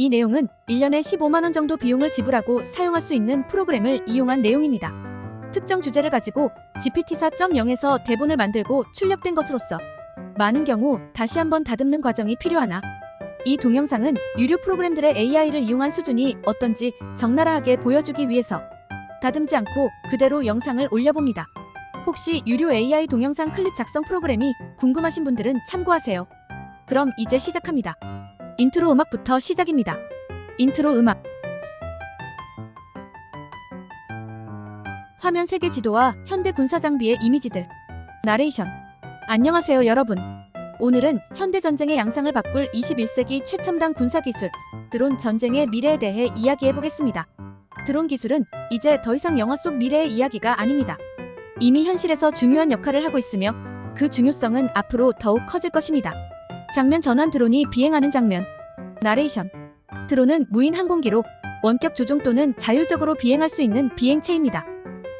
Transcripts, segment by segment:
이 내용은 1년에 15만원 정도 비용을 지불하고 사용할 수 있는 프로그램을 이용한 내용입니다. 특정 주제를 가지고 GPT-4.0에서 대본을 만들고 출력된 것으로서 많은 경우 다시 한번 다듬는 과정이 필요하나 이 동영상은 유료 프로그램들의 AI를 이용한 수준이 어떤지 적나라하게 보여주기 위해서 다듬지 않고 그대로 영상을 올려봅니다. 혹시 유료 AI 동영상 클립 작성 프로그램이 궁금하신 분들은 참고하세요. 그럼 이제 시작합니다. 인트로 음악부터 시작입니다. 인트로 음악. 화면 세계 지도와 현대 군사 장비의 이미지들. 나레이션. 안녕하세요, 여러분. 오늘은 현대 전쟁의 양상을 바꿀 21세기 최첨단 군사 기술, 드론 전쟁의 미래에 대해 이야기해 보겠습니다. 드론 기술은 이제 더 이상 영화 속 미래의 이야기가 아닙니다. 이미 현실에서 중요한 역할을 하고 있으며 그 중요성은 앞으로 더욱 커질 것입니다. 장면 전환 드론이 비행하는 장면. 나레이션. 드론은 무인 항공기로 원격 조종 또는 자율적으로 비행할 수 있는 비행체입니다.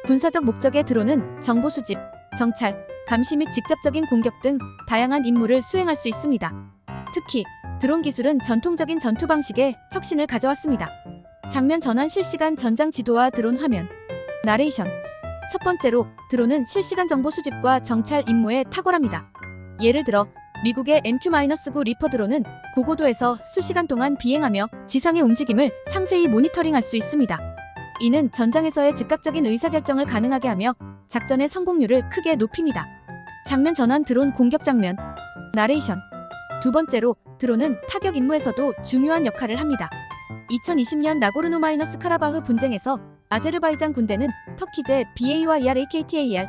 군사적 목적의 드론은 정보 수집, 정찰, 감시 및 직접적인 공격 등 다양한 임무를 수행할 수 있습니다. 특히 드론 기술은 전통적인 전투 방식에 혁신을 가져왔습니다. 장면 전환 실시간 전장 지도와 드론 화면. 나레이션. 첫 번째로 드론은 실시간 정보 수집과 정찰 임무에 탁월합니다. 예를 들어 미국의 MQ-9 리퍼 드론은 고고도에서 수시간 동안 비행하며 지상의 움직임을 상세히 모니터링할 수 있습니다. 이는 전장에서의 즉각적인 의사결정을 가능하게 하며 작전의 성공률을 크게 높입니다. 장면 전환 드론 공격 장면. 나레이션. 두 번째로 드론은 타격 임무에서도 중요한 역할을 합니다. 2020년 나고르노 마이너스 카라바흐 분쟁에서 아제르바이잔 군대는 터키제 BA와 ERAKTAR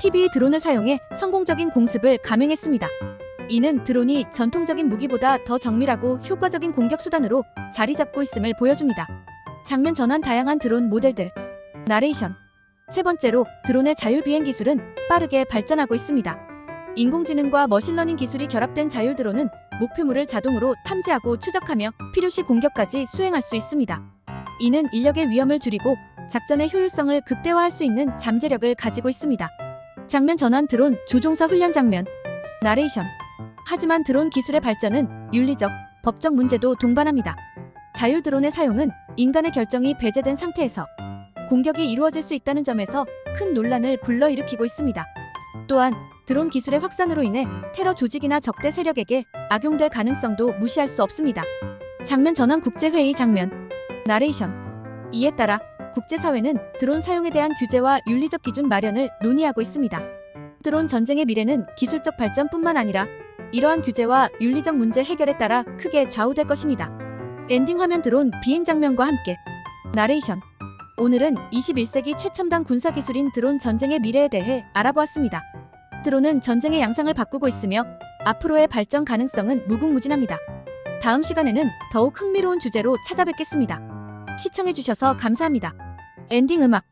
TV 드론을 사용해 성공적인 공습을 감행했습니다. 이는 드론이 전통적인 무기보다 더 정밀하고 효과적인 공격 수단으로 자리 잡고 있음을 보여줍니다. 장면 전환 다양한 드론 모델들. 나레이션. 세 번째로 드론의 자율 비행 기술은 빠르게 발전하고 있습니다. 인공지능과 머신러닝 기술이 결합된 자율 드론은 목표물을 자동으로 탐지하고 추적하며 필요시 공격까지 수행할 수 있습니다. 이는 인력의 위험을 줄이고 작전의 효율성을 극대화할 수 있는 잠재력을 가지고 있습니다. 장면 전환 드론 조종사 훈련 장면. 나레이션. 하지만 드론 기술의 발전은 윤리적, 법적 문제도 동반합니다. 자율 드론의 사용은 인간의 결정이 배제된 상태에서 공격이 이루어질 수 있다는 점에서 큰 논란을 불러일으키고 있습니다. 또한 드론 기술의 확산으로 인해 테러 조직이나 적대 세력에게 악용될 가능성도 무시할 수 없습니다. 장면 전환 국제회의 장면. 나레이션. 이에 따라 국제사회는 드론 사용에 대한 규제와 윤리적 기준 마련을 논의하고 있습니다. 드론 전쟁의 미래는 기술적 발전뿐만 아니라 이러한 규제와 윤리적 문제 해결에 따라 크게 좌우될 것입니다. 엔딩 화면 드론 비행 장면과 함께 나레이션 오늘은 21세기 최첨단 군사 기술인 드론 전쟁의 미래에 대해 알아보았습니다. 드론은 전쟁의 양상을 바꾸고 있으며 앞으로의 발전 가능성은 무궁무진합니다. 다음 시간에는 더욱 흥미로운 주제로 찾아뵙겠습니다. 시청해주셔서 감사합니다. 엔딩 음악